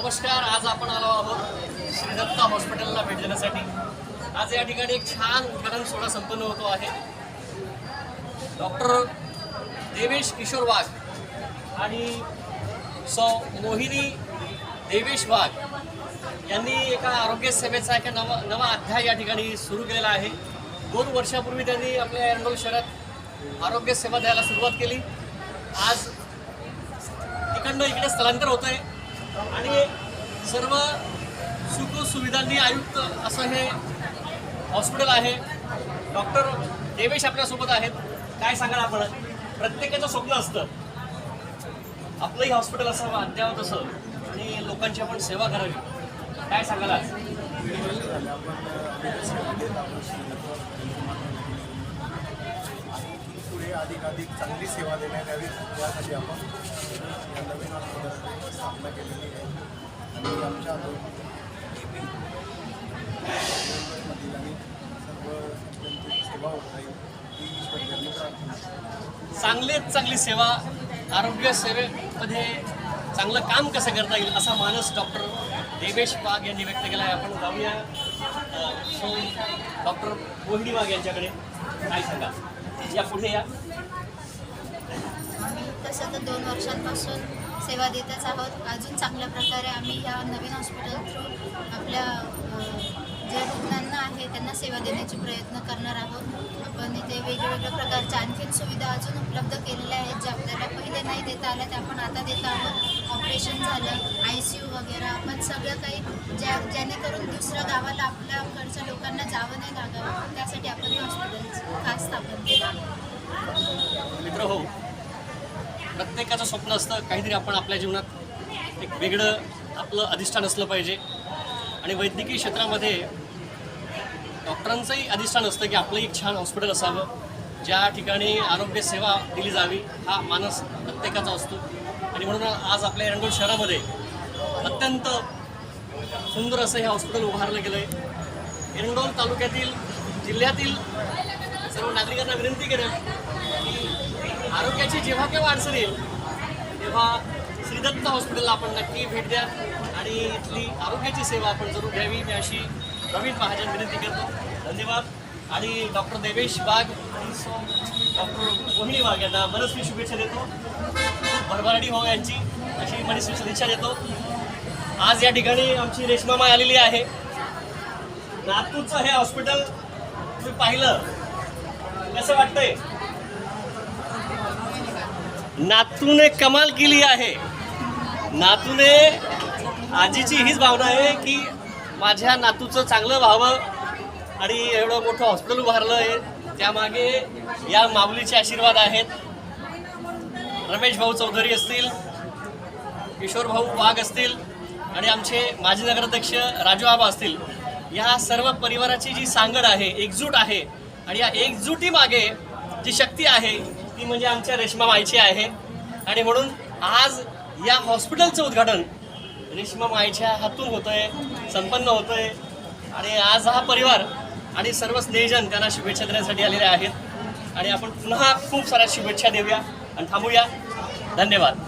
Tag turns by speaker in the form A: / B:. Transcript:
A: नमस्कार आज आपण आलो आहोत श्रीदत्त हॉस्पिटलला भेट देण्यासाठी आज या ठिकाणी एक छान उद्घाटन सोहळा संपन्न होतो आहे. डॉक्टर देवेश किशोर वाघ आणि सौ मोहिनी देवेश वाघ यांनी एका आरोग्य सेवेचा एका नवा नवा अध्याय या ठिकाणी सुरू केलेला आहे. दोन वर्षापूर्वी त्यांनी आपल्या एरंडोल शहरात आरोग्य सेवा द्यायला सुरुवात केली. आज तिकडनं इकडे स्थलांतर होतं आहे आणि सर्व सुखसुविधांनी आयुक्त असं हे हॉस्पिटल आहे. डॉक्टर देवेश आपल्यासोबत आहेत. काय सांगाल आपण? प्रत्येकाचं स्वप्न असतं. आपलंही हॉस्पिटल असावं अद्यावत असं आणि लोकांची आपण सेवा करावी. काय सांगाल आज?
B: अधिकाधिक चांगली सेवा देण्यात यावी यासाठी आपण या नवीन स्थापना केलेली आहे. आणि आमच्या मधील आणि सर्व सेवा होत आहे ती
A: चांगलीच चांगली सेवा आरोग्य सेवेमध्ये चांगलं काम कसं करता येईल असा मानस डॉक्टर देवेश वाघ यांनी व्यक्त केला आहे. आपण जाऊया. सो डॉक्टर मोहिनी वाघ यांच्याकडे. काय सांगा या पुढे या.
C: आम्ही तसं तर दोन वर्षांपासून सेवा देतच आहोत. अजून चांगल्या प्रकारे आम्ही ह्या नवीन हॉस्पिटल थ्रू आपल्या जे रुग्णांना आहे त्यांना सेवा देण्याचे प्रयत्न करणार आहोत. आपण इथे वेगवेगळ्या प्रकारच्या आणखीन सुविधा अजून उपलब्ध केलेल्या आहेत ज्या आपल्याला पहिले नाही देता आल्या त्या आपण आता देत आहोत. ऑपरेशन झालं आय सी यू वगैरे आपण सगळं काही ज्या जेणेकरून दुसऱ्या गावाला आपल्याकडच्या लोकांना जावं नाही लागावं त्यासाठी आपण हॉस्पिटल खास स्थापन केलं आहे
A: मित्र हो प्रत्येकाचं स्वप्न असतं काहीतरी आपण आपल्या जीवनात एक वेगळं आपलं अधिष्ठान असलं पाहिजे. आणि वैद्यकीय क्षेत्रामध्ये डॉक्टरांचंही अधिष्ठान असतं की आपलंही एक छान हॉस्पिटल असावं. ज्या ठिकाणी आरोग्यसेवा दिली जावी हा मानस प्रत्येकाचा असतो. आणि म्हणून आज आपल्या एरंडोल शहरामध्ये अत्यंत सुंदर असं हे हॉस्पिटल उभारलं गेलं आहे एरंडोल तालुक्यातील जिल्ह्यातील सर्व नागरिकांना विनंती करेल आरोग्याची जेव्हा केव्हा अडचण येईल तेव्हा श्रीदत्त हॉस्पिटलला आपण नक्की भेट द्या आणि इथली आरोग्याची सेवा आपण जरूर घ्यावी. मी अशी प्रवीण महाजन विनंती करतो. धन्यवाद. आणि डॉक्टर देवेश वाघ डॉक्टर मोहिनी वाघ यांना मनस्वी शुभेच्छा देतो. भरभराडी हो यांची अशी मनस्वी शुभेच्छा देतो. आज या ठिकाणी आमची रेशमामाई आलेली आहे. नागपूरचं हे हॉस्पिटल तुम्ही पाहिलं. कसं वाटतंय? नातूने कमाल केली आहे. नातूने आजीची हीच भावना आहे की माझ्या नातूचं चांगलं व्हावं आणि एवढं मोठं हॉस्पिटल उभारलं आहे. त्यामागे या माऊलीचे आशीर्वाद आहेत. रमेश भाऊ चौधरी असतील किशोर भाऊ वाघ असतील आणि आमचे माजी नगराध्यक्ष राजू आबा असतील. या सर्व परिवाराची जी सांगड आहे एकजूट आहे आणि या एकजुटीमागे जी शक्ती आहे ती म्हणजे आमच्या रेश्मा माईची आहे. आणि म्हणून आज या हॉस्पिटलचं उद्घाटन रेश्मा माईच्या हातून होतंय संपन्न होतंय. आणि आज हा परिवार आणि सर्व स्नेहजन त्यांना शुभेच्छा देण्यासाठी आलेले आहेत. आणि आपण पुन्हा खूप साऱ्या शुभेच्छा देऊया आणि थांबूया. धन्यवाद.